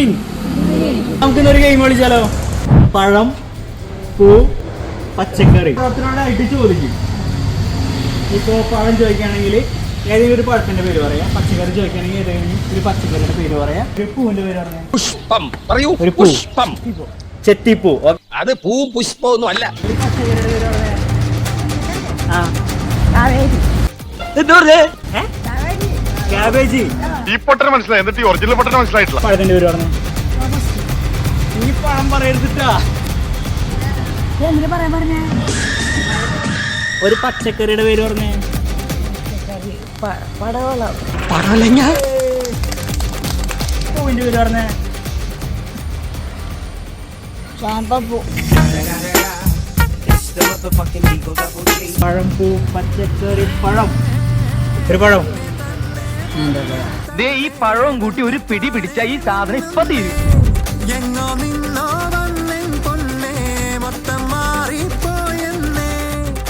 Evening നമുക്കിന്നൊരു game കളിച്ചാലോ? പഴം പൂ പച്ചക്കറി. പഴത്തിനോടായിട്ട് ചോദിക്കും. ഇപ്പോൾ പഴം ചോദിക്കുകയാണെങ്കിൽ ഏതെങ്കിലും ഒരു പഴത്തിന്റെ പേര് പറയാം. പച്ചക്കറി ചോദിക്കുകയാണെങ്കിൽ ഏതെങ്കിലും ഒരു പച്ചക്കറിയുടെ പേര് പറയാം. ഒരു പൂവിന്റെ പേര് പറയാം. പുഷ്പം. പറയൂ ഒരു പുഷ്പം. ചെത്തിപ്പൂ. അത് പൂ പുഷ്പം ഒന്നും അല്ല. ഒരു പച്ചക്കറിയുടെ പേര് പറയാം. ആ. ക്യാബേജ് ഈ പൊട്ടന് മനസ്സിലായി. എന്നിട്ട് ഈ ഒറിജിനൽ പൊട്ടന് മനസ്സിലായിട്ടില്ല. പഴത്തിന്റെ പേര് പറഞ്ഞു? നീ പഴം പറയരുതിട്ടാ. എന്തിനു പറയാൻ പറഞ്ഞ? ഒരു പച്ചക്കറിയുടെ പേര് പറഞ്ഞേ. പടവളം. പൂവിന്റെ പേര് പറഞ്ഞേ. ചാമ്പപ്പൂ പഴം പൂ പച്ചക്കറി പഴം. ഒരു പഴം. ഈ പഴവും കൂട്ടി ഒരു പിടി പിടിച്ച ഈ സാധനം ഇപ്പൊ തീരും.